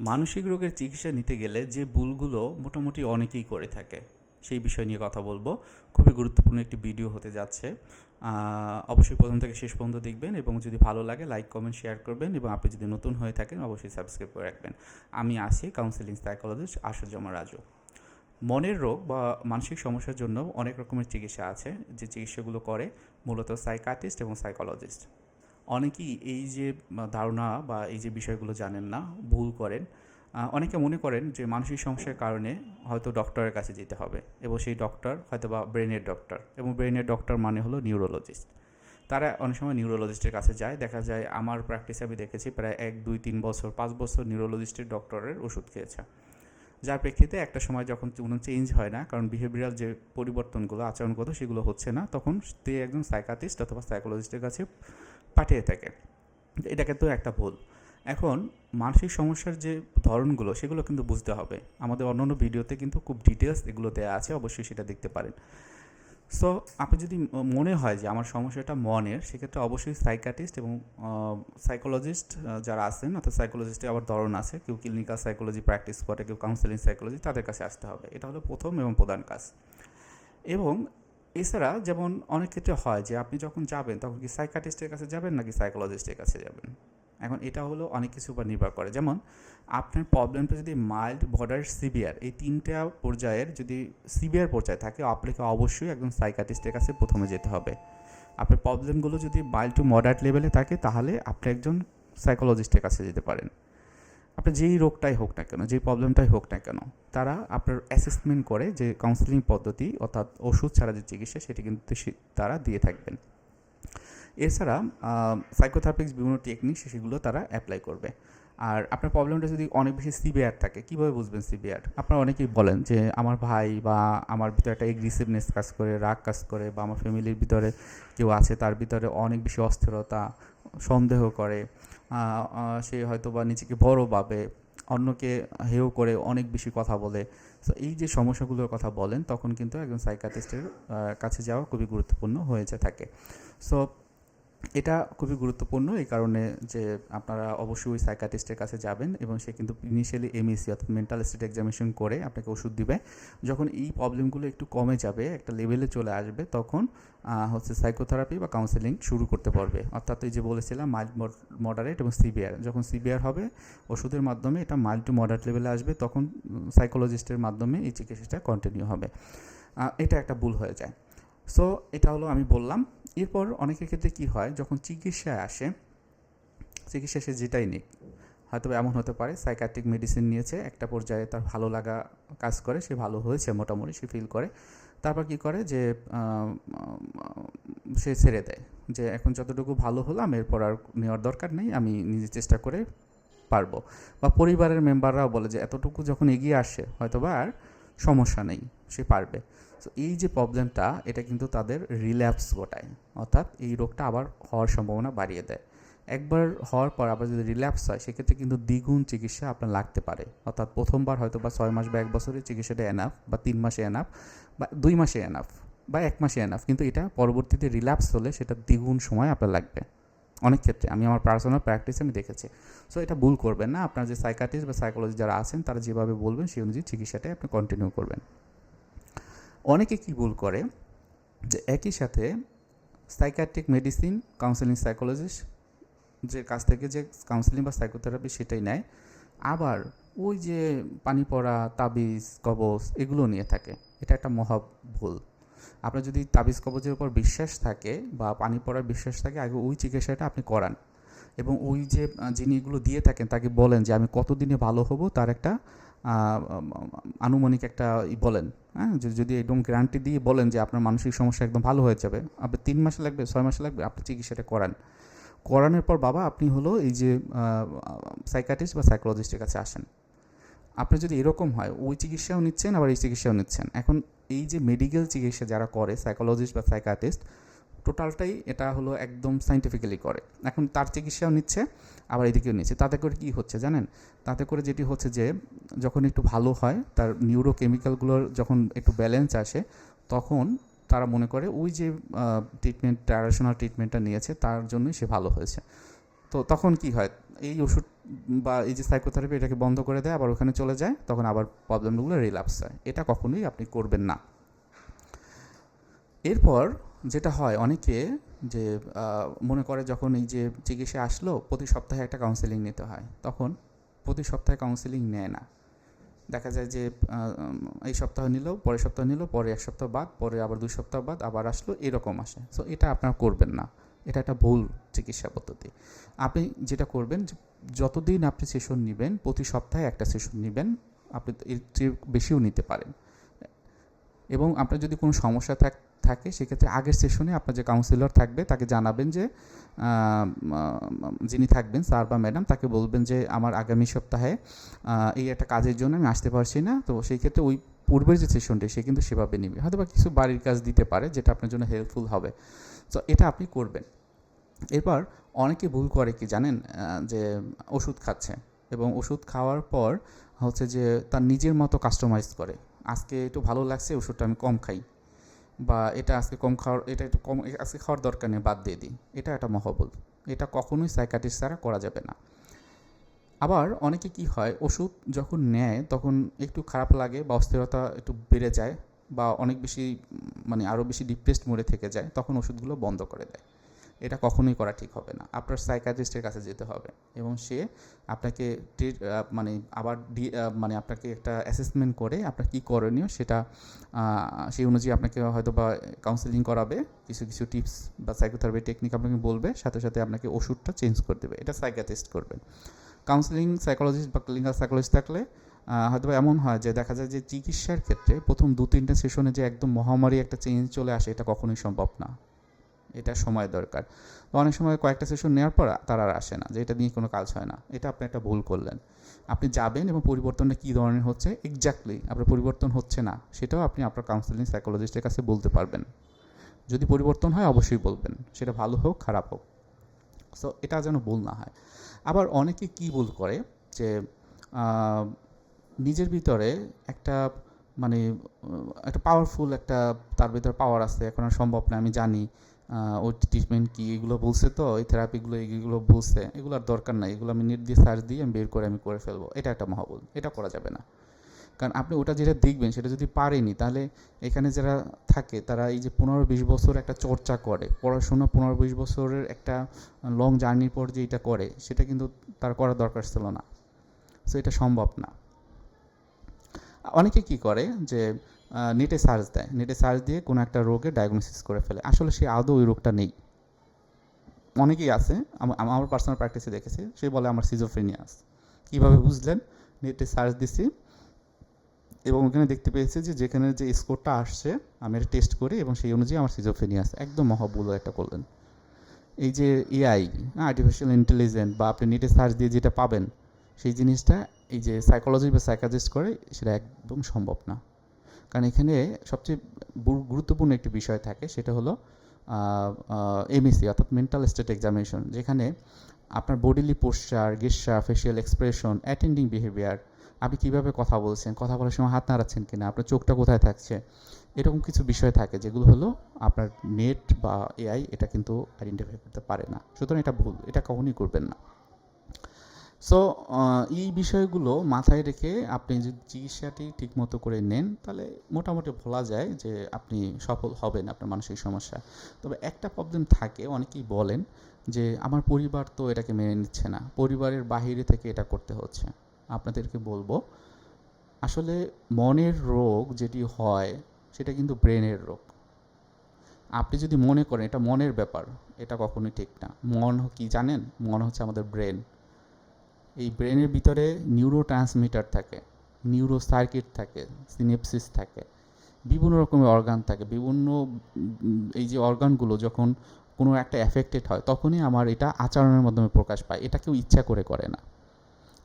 মানসিক রোগের চিকিৎসা নিতে গেলে যে ভুলগুলো মোটামুটি অনেকেই করে থাকে, সেই বিষয় নিয়ে কথা বলব। খুবই গুরুত্বপূর্ণ একটি ভিডিও হতে যাচ্ছে। অবশ্যই প্রথম থেকে শেষ পর্যন্ত দেখবেন এবং যদি ভালো লাগে লাইক কমেন্ট শেয়ার করবেন এবং আপনি যদি নতুন হয়ে থাকেন, অবশ্যই সাবস্ক্রাইব করে রাখবেন। আমি আসি কাউন্সিলিং সাইকোলজিস্ট আশুজমা রাজু। মনের রোগ বা মানসিক সমস্যার জন্য অনেক রকমের চিকিৎসা আছে, যে চিকিৎসাগুলো করে, মূলত সাইকাটিস্ট এবং সাইকোলজিস্ট অনেকেই এই যে ধারণা বা এই যে বিষয়গুলো জানেন না, ভুল করেন। অনেকে মনে করেন যে মানসিক সমস্যার কারণে হয়তো ডক্টরের কাছে যেতে হবে এবং সেই ডক্টর হয়তো বা ব্রেনের ডক্টর এবং ব্রেনের ডক্টর মানে হলো নিউরোলজিস্ট। তারা অনেক সময় নিউরোলজিস্টের কাছে যায়। দেখা যায় আমার প্র্যাকটিসে আমি দেখেছি প্রায় এক, দুই, তিন বছর, পাঁচ বছর নিউরোলজিস্টের ডক্টরের ওষুধ খেয়েছে। যার প্রেক্ষিতে একটা সময় যখন কোনো চেঞ্জ হয় না, কারণ বিহেভিয়ারাল যে পরিবর্তনগুলো, আচরণগত সেগুলো হচ্ছে না, তখন সে একজন সাইকাটিস্ট অথবা সাইকোলজিস্টের কাছে পাঠিয়ে থাকে। এটাকে তো একটা ভুল। এখন মানসিক সমস্যার যে ধরনগুলো, সেগুলো কিন্তু বুঝতে হবে। আমাদের অন্যান্য ভিডিওতে কিন্তু খুব ডিটেলস এগুলো দেওয়া আছে, অবশ্যই সেটা দেখতে পারেন। সো আপনি যদি মনে হয় যে আমার সমস্যাটা মনের, সেক্ষেত্রে অবশ্যই সাইকাটিস্ট এবং সাইকোলজিস্ট যারা আছেন, অর্থাৎ সাইকোলজিস্টের আবার ধরন আছে, কেউ ক্লিনিক্যাল সাইকোলজি প্র্যাকটিস করে, কেউ কাউন্সেলিং সাইকোলজি তাদের কাছে আসতে হবে। এটা হলো প্রথম এবং প্রধান কাজ। এবং এছাড়া যেমন অনেক ক্ষেত্রে হয় যে আপনি যখন যাবেন, তখন কি সাইকাটিস্টের কাছে যাবেন নাকি সাইকোলজিস্টের কাছে যাবেন? এখন এটা হলো অনেক কিছু উপর নির্ভর করে। যেমন আপনার প্রবলেমটা যদি মাইল্ড বর্ডার সিভিয়ার এই তিনটা পর্যায়ের যদি সিভিয়ার পর্যায়ে থাকে, আপনাকে অবশ্যই একজন সাইকাটিস্টের কাছে প্রথমে যেতে হবে। আপনার প্রবলেমগুলো যদি মাইল্ড টু মডারেট লেভেলে থাকে, তাহলে আপনি একজন সাইকোলজিস্টের কাছে যেতে পারেন। আপনার যেই রোগটাই হোক না কেন, যেই প্রবলেমটাই হোক না কেন, তারা আপনার অ্যাসেসমেন্ট করে যে কাউন্সিলিং পদ্ধতি অর্থাৎ ওষুধ ছাড়া যে চিকিৎসা সেটি কিন্তু তারা দিয়ে থাকবেন। এছাড়া সাইকোথেরাপিক্স বিভিন্ন টেকনিক সেগুলো তারা অ্যাপ্লাই করবে। আর আপনার প্রবলেমটা যদি অনেক বেশি সিভিয়ার থাকে, কীভাবে বুঝবেন সিভিয়ার আপনারা অনেকেই বলেন যে, আমার ভাই বা আমার ভিতরে একটা এগ্রেসিভনেস কাজ করে, রাগ কাজ করে বা আমার ফ্যামিলির ভিতরে কেউ আছে, তার ভিতরে অনেক বেশি অস্থিরতা, সন্দেহ করে। সে হয়তো বা নিজেকে বড় ভাবে, অন্যকে হেয় করে অনেক বেশি কথা বলে। তো এই যে সমস্যাগুলোর কথা বলেন, তখন কিন্তু একজন সাইকাটিস্টের কাছে যাওয়া খুবই গুরুত্বপূর্ণ হয়ে থাকে। সো এটা খুবই গুরুত্বপূর্ণ এই কারণে যে আপনারা অবশ্যই সাইকাটিস্টের কাছে যাবেন এবং সে কিন্তু ইনিশিয়ালি এমএসি অর্থাৎ মেন্টাল স্টেট এক্সামিনেশন করে আপনাকে ওষুধ দিবে। যখন এই প্রবলেমগুলো একটু কমে যাবে, একটা লেভেলে চলে আসবে, তখন হচ্ছে সাইকোথেরাপি বা কাউন্সেলিং শুরু করতে পারবে। অর্থাৎ এই যে বলেছিলাম মাইল্ড মডারেট এবং সিভিয়ার যখন সিভিয়ার হবে, ওষুধের মাধ্যমে এটা মাইল্ড টু মডারেট লেভেলে আসবে, তখন সাইকোলজিস্টের মাধ্যমে এই চিকিৎসাটা কন্টিনিউ হবে। এটা একটা ভুল হয়ে যায়। সো এটা হলো আমি বললাম এরপর অনেকের ক্ষেত্রে কি হয়, যখন চিকিৎসায় আসে, চিকিৎসা সে যেটাই নিক হয়তো এমন হতে পারে সাইকাট্রিক মেডিসিন নিয়েছে, একটা পর্যায়ে তার ভালো লাগা কাজ করে, সে ভালো হয়েছে মোটামুটি, সে ফিল করে। তারপর কি করে যে সে ছেড়ে দেয়, যে এখন যতটুকু ভালো হলাম, এরপর আর নেওয়ার দরকার নেই, আমি নিজে চেষ্টা করে পারব। বা পরিবারের মেম্বাররাও বলে যে, এতটুকু যখন এগিয়ে আসে হয়তো বা আর সমস্যা নেই, সে পারবে। তো এই যে প্রবলেমটা এটা কিন্তু তাদের রিল্যাপস ঘটায়। অর্থাৎ এই রোগটা আবার হওয়ার সম্ভাবনা বাড়িয়ে দেয়। একবার হওয়ার পর আবার যদি রিল্যাপস হয়, সেক্ষেত্রে কিন্তু দ্বিগুণ চিকিৎসা আপনার লাগতে পারে। অর্থাৎ প্রথমবার হয়তো বা ছয় মাস বা এক বছরের চিকিৎসাটা এনাফ বা তিন মাসে এনাফ বা দুই মাসে এনাফ বা এক মাসে এনাফ কিন্তু এটা পরবর্তীতে রিল্যাপস হলে সেটা দ্বিগুণ সময় আপনার লাগবে। অনেক ক্ষেত্রে, আমি আমার পার্সোনাল প্র্যাকটিসে আমি দেখেছি। সো এটা ভুল করবেন না। আপনার যে সাইকাটিস্ট বা সাইকোলজি যারা আছেন, তারা যেভাবে বলবেন, সেই অনুযায়ী চিকিৎসাটাই আপনি কন্টিনিউ করবেন। অনেকে কি ভুল করে? যে একই সাথে সাইকাট্রিক মেডিসিন কাউন্সেলিং সাইকোলজিস্ট যে কাছ থেকে যে কাউন্সেলিং বা সাইকোথেরাপি সেটাই নেয়, আবার ওই যে পানি পড়া, তাবিজ, কবজ এগুলো নিয়ে থাকে। এটা একটা মহা ভুল। আপনার যদি তাবিজ, কবজের উপর বিশ্বাস থাকে বা পানি পড়ার বিশ্বাস থাকে, আগে ওই চিকিৎসাটা আপনি করান। এবং ওই যে যিনি এগুলো দিয়ে থাকেন, তাকে বলেন যে, আমি কতদিনে ভালো হব? তার একটা আনুমানিক একটা বলেন হ্যাঁ? যদি একদম গ্যারান্টি দিয়ে বলেন যে আপনার মানসিক সমস্যা একদম ভালো হয়ে যাবে, আপনি তিন মাসে লাগবে, ছয় মাসে লাগবে, আপনি চিকিৎসাটা করান। করানোর পর বাবা আপনি হলো এই যে সাইকাটিস্ট বা সাইকোলজিস্টের কাছে আসেন। আপনি যদি এরকম হয়, ওই চিকিৎসাও নিচ্ছেন, আবার এই চিকিৎসাও নিচ্ছেন। এখন এই যে মেডিকেল চিকিৎসা যারা করে সাইকোলজিস্ট বা সাইকাটিস্ট টোটালটাই এটা হলো একদম সাইন্টিফিক্যালি করে। এখন তার চিকিৎসাও নিচ্ছে, আবার এদিকেও নিচ্ছে। তাতে করে কি হচ্ছে জানেন? তাতে করে যেটি হচ্ছে যে, যখন একটু ভালো হয়, তার নিউরোকেমিক্যালগুলোর যখন একটু ব্যালেন্স আসে, তখন তারা মনে করে ওই যে ট্রিটমেন্ট ট্র্যাডিশনাল ট্রিটমেন্টটা নিয়েছে, তার জন্যই সে ভালো হয়েছে। তো তখন কি হয়? এই ওষুধ বা এই যে সাইকোথেরাপি এটাকে বন্ধ করে দেয়, আবার ওখানে চলে যায়, তখন আবার প্রবলেমগুলো রিল্যাপস হয়। এটা কখনোই আপনি করবেন না। এরপর যেটা হয় অনেকে যে মনে করে যখন এই যে চিকিৎসা আসলো, প্রতি সপ্তাহে একটা কাউন্সেলিং নিতে হয়। তখন প্রতি সপ্তাহে কাউন্সেলিং নেয় না। দেখা যায় যে এই সপ্তাহ নিল, পরের সপ্তাহ নিল, পরে এক সপ্তাহ বাদ, পরে আবার দুই সপ্তাহ বাদ, আবার আসলো, এরকম আসে। সো এটা আপনারা করবেন না। এটা একটা ভুল চিকিৎসা পদ্ধতি। আপনি যেটা করবেন যতদিন আপনি সেশন নেবেন, প্রতি সপ্তাহে একটা সেশন নেবেন, আপনি এর চেয়ে বেশিও নিতে পারেন। এবং আপনার যদি কোনো সমস্যা থাক সেক্ষেত্রে আগের সেশনে আপনার যে কাউন্সিলর থাকবে, তাকে জানাবেন যে যিনি থাকবেন স্যার বা ম্যাডাম তাকে বলবেন যে, আমার আগামী সপ্তাহে এই একটা কাজের জন্য আমি আসতে পারছি না। তো সেই ক্ষেত্রে ওই পূর্বের যে সেশনটি সে কিন্তু সেভাবে নেবে। হয়তো বা কিছু বাড়ির কাজ দিতে পারে, যেটা আপনার জন্য হেল্পফুল হবে। তো এটা আপনি করবেন। এরপর অনেকে ভুল করে কি জানেন? যে ওষুধ খাচ্ছে এবং ওষুধ খাওয়ার পর হচ্ছে যে, তার নিজের মতো কাস্টমাইজ করে। আজকে একটু ভালো লাগছে, ওষুধটা আমি কম খাই। বা এটা আজকে কম খাওয়ার, এটা একটু কম আজকে খাওয়ার দরকার নেই, বাদ দিয়ে দিই। এটা একটা মহবল এটা কখনোই সাইকাটিস্ট ছাড়া করা যাবে না। আবার অনেকে কি হয়, ওষুধ যখন নেয়, তখন একটু খারাপ লাগে বা অস্থিরতা একটু বেড়ে যায় বা অনেক বেশি মানে আরও বেশি ডিপ্রেসড মোড়ে থেকে যায়, তখন ওষুধগুলো বন্ধ করে দেয়। এটা কখনোই করা ঠিক হবে না। আপনার সাইকাট্রিস্টের কাছে যেতে হবে এবং সে আপনাকে মানে আবার মানে আপনাকে একটা অ্যাসেসমেন্ট করে আপনার কী করণীয় সেটা সেই অনুযায়ী আপনাকে হয়তো বা কাউন্সেলিং করাবে, কিছু কিছু টিপস বা সাইকোথেরাপি টেকনিক আপনাকে বলবে, সাথে সাথে আপনাকে ওষুধটা চেঞ্জ করে দেবে। এটা সাইকাটিস্ট করবেন। কাউন্সেলিং সাইকোলজিস্ট বা ক্লিনিক্যাল সাইকোলজিস্ট থাকলে হয়তো এমন হয় যে দেখা যায় যে চিকিৎসার ক্ষেত্রে প্রথম দু তিনটা সেশনে যে একদম মহামারী একটা চেঞ্জ চলে আসে, এটা কখনোই সম্ভব না। এটা সময় দরকার। তো অনেক সময় কয়েকটা সেশন নেওয়ার পর তারা আর আসে না যে এটা নিয়ে কোনো কাজ হয় না। এটা আপনি একটা ভুল করলেন। আপনি যাবেন এবং পরিবর্তনটা কী ধরনের হচ্ছে? এক্স্যাক্টলি আপনার পরিবর্তন হচ্ছে না। সেটাও আপনি আপনার কাউন্সেলিং সাইকোলজিস্টের কাছে বলতে পারবেন। যদি পরিবর্তন হয় অবশ্যই বলবেন। সেটা ভালো হোক, খারাপ হোক। সো এটা যেন ভুল না হয়। আবার অনেকে কি ভুল করে? যে নিজের ভিতরে একটা মানে একটা পাওয়ারফুল একটা, তার ভিতরে পাওয়ার আছে, এখন সম্ভব না, আমি জানি। ওই ট্রিটমেন্ট কি, এগুলো বলছে তো, এই থেরাপিগুলো এগুলো বলছে, এগুলো আর দরকার নাই, এগুলো আমি নেট দিয়ে সার্চ দিয়ে আমি বের করে আমি করে ফেলব, এটা একটা মহাবল, এটা করা যাবে না। কারণ আপনি ওটা যেটা দেখবেন, সেটা যদি পারেনি, তাহলে এখানে যারা থাকে, তারা এই যে পনেরো বিশ বছর একটা চর্চা করে, পড়াশোনা পনেরো বিশ বছরের একটা লং জার্নির পর যে এটা করে, সেটা কিন্তু তার করার দরকার ছিল না। সো এটা সম্ভব না। অনেকে কি করে যে নেটে সার্চ দেয়। নেটে সার্চ দিয়ে কোনো একটা রোগে ডায়াগনোসিস করে ফেলে। আসলে সে আদৌ ওই রোগটা নেই। অনেকেই আছে, আম- আম- আমার পার্সোনাল প্র্যাকটিসে দেখেছি, সে বলে আমার সিজোফ্রেনিয়াস কীভাবে বুঝলেন? নেটে সার্চ দিছি এবং ওখানে দেখতে পেয়েছি যে যেখানে যে স্কোরটা আসছে, আমি এটা টেস্ট করি এবং সেই অনুযায়ী আমার সিজোফ্রেনিয়াস একদম মহাবুলো একটা করলেন। এই যে এআই আর্টিফিশিয়াল ইন্টেলিজেন্ট বা আপনি নেটে সার্চ দিয়ে যেটা পাবেন, সেই জিনিসটা এই যে সাইকোলজি বা সাইকাজিস্ট করে, সেটা একদম সম্ভব না। কারণ এখানে সবচেয়ে গুরুত্বপূর্ণ একটি বিষয় থাকে, সেটা হলো এমএসি অর্থাৎ মেন্টাল স্টেট এক্সামিনেশন যেখানে আপনার bodily posture gesture facial expression attending behaviour আপনি কীভাবে কথা বলছেন, কথা বলার সময় হাত নাড়াচ্ছেন কিনা, আপনার চোখটা কোথায় থাকছে, এরকম কিছু বিষয় থাকে, যেগুলো হলো আপনার নেট বা এআই এটা কিন্তু আইডেন্টিফাই করতে পারে না। সুতরাং এটা ভুল, এটা কখনই করবেন না। সো এই বিষয়গুলো মাথায় রেখে আপনি যদি চিকিৎসাটি ঠিকমতো করে নেন, তাহলে মোটামুটি বলা যায় যে আপনি সফল হবেন আপনার মানসিক সমস্যা। তবে একটা প্রবলেম থাকে, অনেকেই বলেন যে আমার পরিবার তো এটাকে মেনে নিচ্ছে না। পরিবারের বাহিরে থেকে এটা করতে হচ্ছে। আপনাদেরকে বলব, আসলে মনের রোগ যেটি হয়, সেটা কিন্তু ব্রেনের রোগ। আপনি যদি মনে করেন, এটা মনের ব্যাপার, এটা কখনোই ঠিক না। মন কি জানেন? মন হচ্ছে আমাদের ব্রেন। এই ব্রেনের ভিতরে নিউরো ট্রান্সমিটার থাকে নিউরো সার্কিট থাকে সিনেপসিস থাকে, বিভিন্ন রকমের অর্গান থাকে, বিভিন্ন, এই যে অর্গানগুলো যখন কোনো একটা এফেক্টেড হয়, তখনই আমার এটা আচরণের মাধ্যমে প্রকাশ পায়। এটা কেউ ইচ্ছা করে করে না।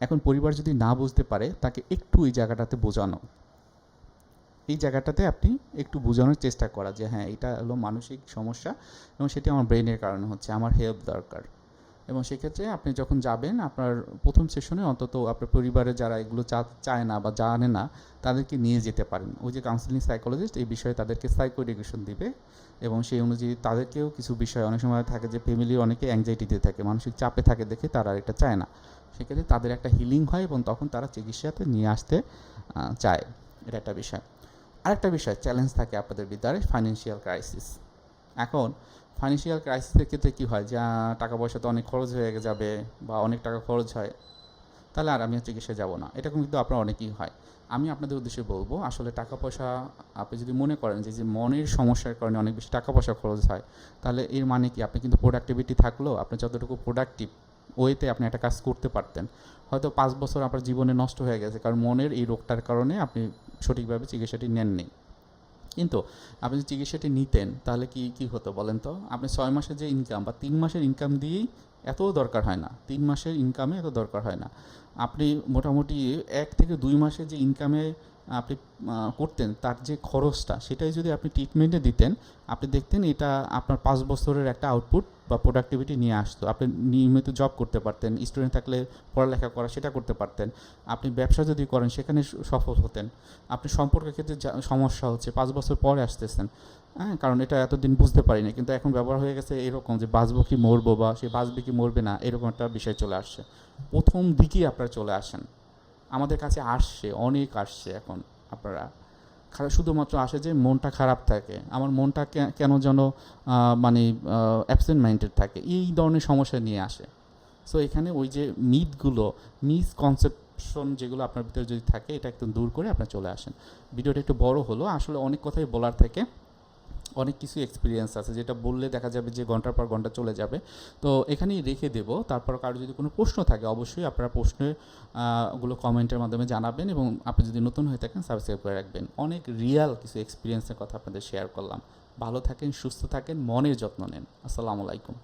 এখন পরিবার যদি না বুঝতে পারে, তাকে একটু এই জায়গাটাতে বোঝানো। এই জায়গাটাতে আপনি একটু বোঝানোর চেষ্টা করা যে হ্যাঁ এটা হলো মানসিক সমস্যা এবং সেটি আমার ব্রেনের কারণে হচ্ছে, আমার হেল্প দরকার। এবং সেক্ষেত্রে আপনি যখন যাবেন, আপনার প্রথম সেশনে অন্তত আপনার পরিবারে যারা এগুলো চা- চায় না বা জানে না, তাদেরকে নিয়ে যেতে পারেন। ওই যে কাউন্সিলিং সাইকোলজিস্ট এই বিষয়ে তাদেরকে সাইকো এডুকেশন দিবে এবং সেই অনুযায়ী তাদেরকেও কিছু বিষয়, অনেক সময় থাকে যে ফ্যামিলির অনেকে অ্যাংজাইটিতে থাকে, মানসিক চাপে থাকে দেখে তারা এটা চায় না। সেক্ষেত্রে তাদের একটা হিলিং হয় এবং তখন তারা চিকিৎসাতে নিয়ে আসতে চায়। এটা একটা বিষয়। আরেকটা বিষয় চ্যালেঞ্জ থাকে আপনাদের বিদ্যালয়ে ফাইন্যান্সিয়াল ক্রাইসিস এখন ফাইন্যান্সিয়াল ক্রাইসিসের ক্ষেত্রে কী হয়? যা টাকা পয়সা তো অনেক খরচ হয়ে যাবে বা অনেক টাকা খরচ হয়, তাহলে আর আমি চিকিৎসায় যাব না। এরকম কিন্তু আপনার অনেকেই হয়। আমি আপনাদের উদ্দেশ্যে বলব, আসলে টাকা পয়সা আপনি যদি মনে করেন যে যে মনের সমস্যার কারণে অনেক বেশি টাকা পয়সা খরচ হয়, তাহলে এর মানে কি? আপনি কিন্তু প্রোডাক্টিভিটি থাকলেও আপনি যতটুকু প্রোডাক্টিভ ওয়েতে আপনি একটা কাজ করতে পারতেন। হয়তো পাঁচ বছর আপনার জীবনে নষ্ট হয়ে গেছে, কারণ মনের এই রোগটার কারণে আপনি সঠিকভাবে চিকিৎসাটি নেননি। কিন্তু আপনি যদি চিকিৎসাটি নিতেন, তাহলে কি কি হতো বলেন তো? আপনি ছয় মাসের যে ইনকাম বা তিন মাসের ইনকাম দিয়েই এত দরকার হয় না। তিন মাসের ইনকামে এত দরকার হয় না। আপনি মোটামুটি এক থেকে দুই মাসের যে ইনকামে আপনি করতেন, তার যে খরচটা, সেটাই যদি আপনি ট্রিটমেন্টে দিতেন, আপনি দেখতেন এটা আপনার পাঁচ বছরের একটা আউটপুট বা প্রোডাক্টিভিটি নিয়ে আসতো। আপনি নিয়মিত জব করতে পারতেন স্টুডেন্ট থাকলে পড়ালেখা করা, সেটা করতে পারতেন। আপনি ব্যবসা যদি করেন, সেখানে সফল হতেন। আপনি সম্পর্কের ক্ষেত্রে সমস্যা হচ্ছে, পাঁচ বছর পরে আসতেছেন। হ্যাঁ কারণ এটা এতদিন বুঝতে পারিনি, কিন্তু এখন ব্যবহার হয়ে গেছে এরকম যে বাঁচবো কি মরবো বা সে বাঁচবে কি মরবে না, এরকম একটা বিষয় চলে আসছে। প্রথম দিকেই আপনারা চলে আসেন। আমাদের কাছে আসছে, অনেক আসছে এখন আপনারা। খারাপ, শুধুমাত্র আসে যে মনটা খারাপ থাকে। আমার মনটা কেন যেন মানে অ্যাবসেন্ট মাইন্ডেড থাকে। এই ধরনের সমস্যা নিয়ে আসে। সো এখানে ওই যে মিথগুলো মিসকনসেপশন যেগুলো আপনার ভিতরে যদি থাকে, এটা একদম দূর করে আপনার চলে আসেন। ভিডিওটা একটু বড় হলো, আসলে অনেক কথাই বলার থাকে। অনেক কিছু এক্সপিরিয়েন্স আছে, যেটা বললে দেখা যাবে যে ঘণ্টার পর ঘণ্টা চলে যাবে। তো এখানেই রেখে দেব, তারপর কারও যদি কোনো প্রশ্ন থাকে অবশ্যই আপনারা প্রশ্নেরগুলো কমেন্টের মাধ্যমে জানাবেন এবং আপনি যদি নতুন হয়ে থাকেন সাবস্ক্রাইব করে রাখবেন। অনেক রিয়াল কিছু এক্সপিরিয়েন্সের কথা আপনাদের শেয়ার করলাম। ভালো থাকেন, সুস্থ থাকেন, মনের যত্ন নেন। আসসালামু আলাইকুম।